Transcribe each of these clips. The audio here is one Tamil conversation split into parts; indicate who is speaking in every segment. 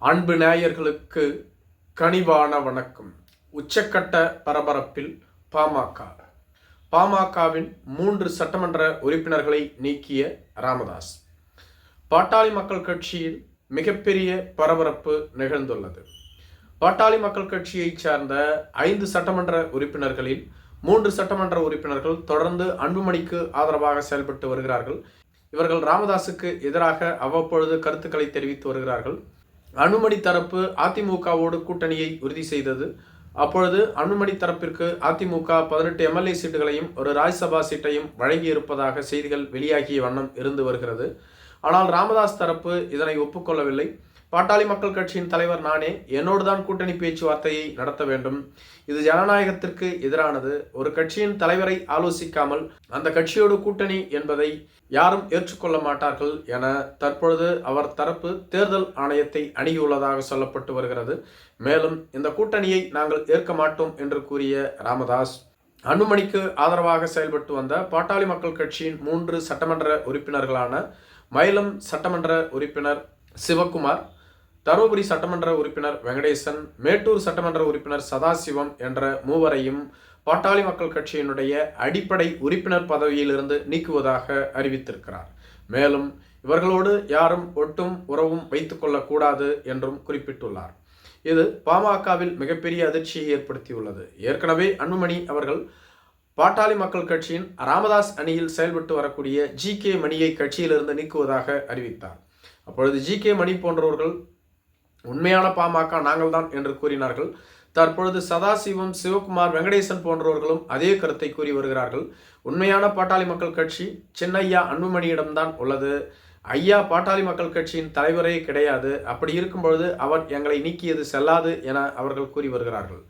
Speaker 1: அன்பு நேயர்களுக்கு கனிவான வணக்கம். உச்சக்கட்ட பரபரப்பில் பாமக. பாமகவின் மூன்று சட்டமன்ற உறுப்பினர்களை நீக்கிய ராமதாஸ். பாட்டாளி மக்கள் கட்சியில் மிகப்பெரிய பரபரப்பு நிகழ்ந்துள்ளது. பாட்டாளி மக்கள் கட்சியைச் சார்ந்த ஐந்து சட்டமன்ற உறுப்பினர்களில் மூன்று சட்டமன்ற உறுப்பினர்கள் தொடர்ந்து அன்புமணிக்கு ஆதரவாக செயல்பட்டு வருகிறார்கள். இவர்கள் ராமதாஸுக்கு எதிராக அவ்வப்பொழுது கருத்துக்களை தெரிவித்து வருகிறார்கள். அனுமதி தரப்பு அதிமுகவோடு கூட்டணியை உறுதி செய்தது. அப்பொழுது அனுமதி தரப்பிற்கு அதிமுக பதினெட்டு எம்எல்ஏ சீட்டுகளையும் ஒரு ராஜ்யசபா சீட்டையும் வழங்கி இருப்பதாக செய்திகள் வெளியாகிய வண்ணம் இருந்து வருகிறது. ஆனால் ராமதாஸ் தரப்பு இதனை ஒப்புக்கொள்ளவில்லை. பாட்டாளி மக்கள் கட்சியின் தலைவர் நானே என்னோடு தான் கூட்டணி பேச்சுவார்த்தையை நடத்த வேண்டும். இது ஜனநாயகத்திற்கு எதிரானது. ஒரு கட்சியின் தலைவரை ஆலோசிக்காமல் அந்த கட்சியோடு கூட்டணி என்பதை யாரும் ஏற்றுக்கொள்ள மாட்டார்கள் என தற்பொழுது அவர் தரப்பு தேர்தல் ஆணையத்தை அணுகியுள்ளதாக சொல்லப்பட்டு வருகிறது. மேலும் இந்த கூட்டணியை நாங்கள் ஏற்க மாட்டோம் என்று கூறிய ராமதாஸ் அனுமணிக்கு ஆதரவாக செயல்பட்டு வந்த பாட்டாளி மக்கள் கட்சியின் மூன்று சட்டமன்ற உறுப்பினர்களான மயிலம் சட்டமன்ற உறுப்பினர் சிவக்குமார் தருமபுரி சட்டமன்ற உறுப்பினர் வெங்கடேசன் மேட்டூர் சட்டமன்ற உறுப்பினர் சதாசிவம் என்ற மூவரையும் பாட்டாளி மக்கள் கட்சியினுடைய அடிப்படை உறுப்பினர் பதவியிலிருந்து நீக்குவதாக அறிவித்திருக்கிறார். மேலும் இவர்களோடு யாரும் ஒட்டும் உறவும் வைத்துக்கொள்ளக்கூடாது என்றும் குறிப்பிட்டுள்ளார். இது பாமகவில் மிகப்பெரிய அதிர்ச்சியை ஏற்படுத்தியுள்ளது. ஏற்கனவே அன்புமணி அவர்கள் பாட்டாளி மக்கள் கட்சியின் ராமதாஸ் அணியில் செயல்பட்டு வரக்கூடிய ஜி கே மணியை கட்சியிலிருந்து நீக்குவதாக அறிவித்தார். அப்பொழுது ஜி கே மணி போன்றவர்கள் உண்மையான பாமக நாங்கள் தான் என்று கூறினார்கள். தற்பொழுது சதாசிவம் சிவகுமார் வெங்கடேசன் போன்றவர்களும் அதே கருத்தை கூறி வருகிறார்கள். உண்மையான பாட்டாளி மக்கள் கட்சி சின்னையா அன்புமணியிடம்தான் உள்ளது. ஐயா பாட்டாளி மக்கள் கட்சியின் தலைவரே கிடையாது. அப்படி இருக்கும் பொழுது அவர் எங்களை நீக்கியது செல்லாது என அவர்கள் கூறி வருகிறார்கள்.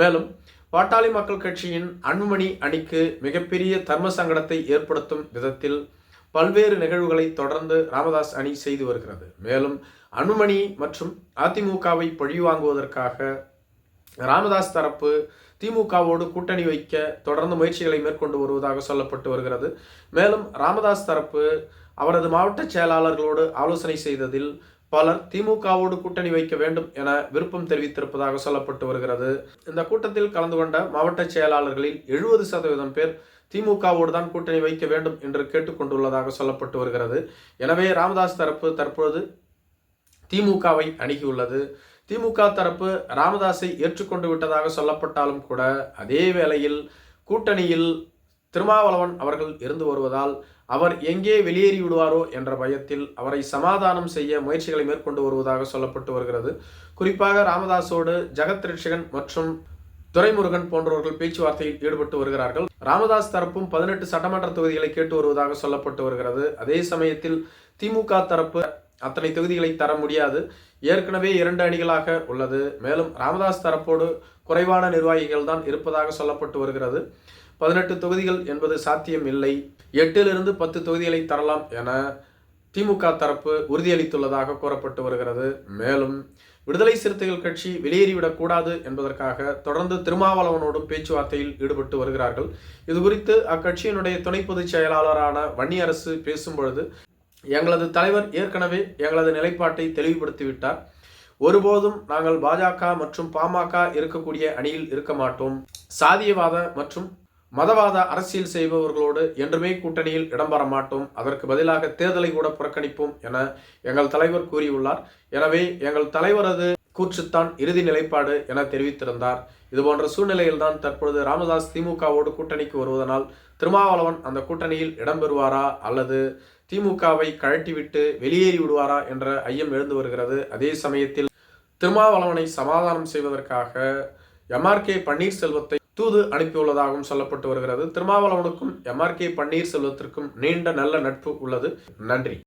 Speaker 1: மேலும் பாட்டாளி மக்கள் கட்சியின் அன்புமணி அணிக்கு மிகப்பெரிய தர்ம சங்கடத்தை ஏற்படுத்தும் விதத்தில் பல்வேறு நிகழ்வுகளை தொடர்ந்து ராமதாஸ் அணி செய்து வருகிறது. மேலும் அனுமணி மற்றும் அதிமுகவை பழிவாங்குவதற்காக ராமதாஸ் தரப்பு திமுகவோடு கூட்டணி வைக்க தொடர்ந்து முயற்சிகளை மேற்கொண்டு வருவதாக சொல்லப்பட்டு வருகிறது. மேலும் ராமதாஸ் தரப்பு அவரது மாவட்ட செயலாளர்களோடு ஆலோசனை செய்ததில் பலர் திமுகவோடு கூட்டணி வைக்க வேண்டும் என விருப்பம் தெரிவித்திருப்பதாக சொல்லப்பட்டு வருகிறது. இந்த கூட்டத்தில் கலந்து கொண்ட மாவட்ட செயலாளர்களில் எழுபது சதவீதம் பேர் திமுகவோடு தான் கூட்டணி வைக்க வேண்டும் என்று கேட்டுக்கொண்டுள்ளதாக சொல்லப்பட்டு வருகிறது. எனவே ராமதாஸ் தரப்பு தற்பொழுது திமுகவை அணுகியுள்ளது. திமுக தரப்பு ராமதாஸை ஏற்றுக்கொண்டு விட்டதாக சொல்லப்பட்டாலும் கூட அதே வேளையில் கூட்டணியில் திருமாவளவன் அவர்கள் இருந்து வருவதால் அவர் எங்கே வெளியேறி விடுவாரோ என்ற பயத்தில் அவரை சமாதானம் செய்ய முயற்சிகளை மேற்கொண்டு வருவதாக சொல்லப்பட்டு வருகிறது. குறிப்பாக ராமதாஸோடு ஜெகத் ரட்சகன் மற்றும் துரைமுருகன் போன்றவர்கள் பேச்சுவார்த்தையில் ஈடுபட்டு வருகிறார்கள். ராமதாஸ் தரப்பும் பதினெட்டு சட்டமன்ற தொகுதிகளை கேட்டு வருவதாக சொல்லப்பட்டு வருகிறது. அதே சமயத்தில் திமுக தரப்பு அத்தனை தொகுதிகளை தர முடியாது. ஏற்கனவே இரண்டு அணிகளாக உள்ளது. மேலும் ராமதாஸ் தரப்போடு குறைவான நிர்வாகிகள் தான் இருப்பதாக சொல்லப்பட்டு வருகிறது. பதினெட்டு தொகுதிகள் என்பது சாத்தியம் இல்லை. எட்டிலிருந்து பத்து தொகுதிகளை தரலாம் என திமுக தரப்பு உறுதியளித்துள்ளதாக கூறப்பட்டு வருகிறது. மேலும் விடுதலை சிறுத்தைகள் கட்சி வெளியேறிவிடக்கூடாது என்பதற்காக தொடர்ந்து திருமாவளவனோடும் பேச்சுவார்த்தையில் ஈடுபட்டு வருகிறார்கள். இது குறித்து அக்கட்சியினுடைய துணை பொதுச் செயலாளரான வன்னியரசு பேசும் பொழுது எங்களது தலைவர் ஏற்கனவே எங்களது நிலைப்பாட்டை தெளிவுபடுத்திவிட்டார். ஒருபோதும் நாங்கள் பாஜக மற்றும் பாமக இருக்கக்கூடிய அணியில் இருக்க மாட்டோம். சாதியவாத மற்றும் மதவாத அரசியல் செய்பவர்களோடு என்றுமே கூட்டணியில் இடம்பெற மாட்டோம். அதற்கு பதிலாக தேர்தலை கூட புறக்கணிப்போம் என எங்கள் தலைவர் கூறியுள்ளார். எனவே எங்கள் தலைவரது கூற்றுத்தான் இறுதி நிலைப்பாடு என தெரிவித்திருந்தார். இதுபோன்ற சூழ்நிலையில்தான் தற்பொழுது ராமதாஸ் திமுகவோடு கூட்டணிக்கு வருவதனால் திருமாவளவன் அந்த கூட்டணியில் இடம்பெறுவாரா அல்லது திமுகவை கழட்டிவிட்டு வெளியேறி விடுவாரா என்ற ஐயம் எழுந்து வருகிறது. அதே சமயத்தில் திருமாவளவனை சமாதானம் செய்வதற்காக எம்ஆர்கே பன்னீர்செல்வத்தை தூது அனுப்பியுள்ளதாகவும் சொல்லப்பட்டு வருகிறது. திருமாவளவனுக்கும் எம்ஆர்கே பன்னீர்செல்வத்திற்கும் நீண்ட நல்ல நட்பு உள்ளது. நன்றி.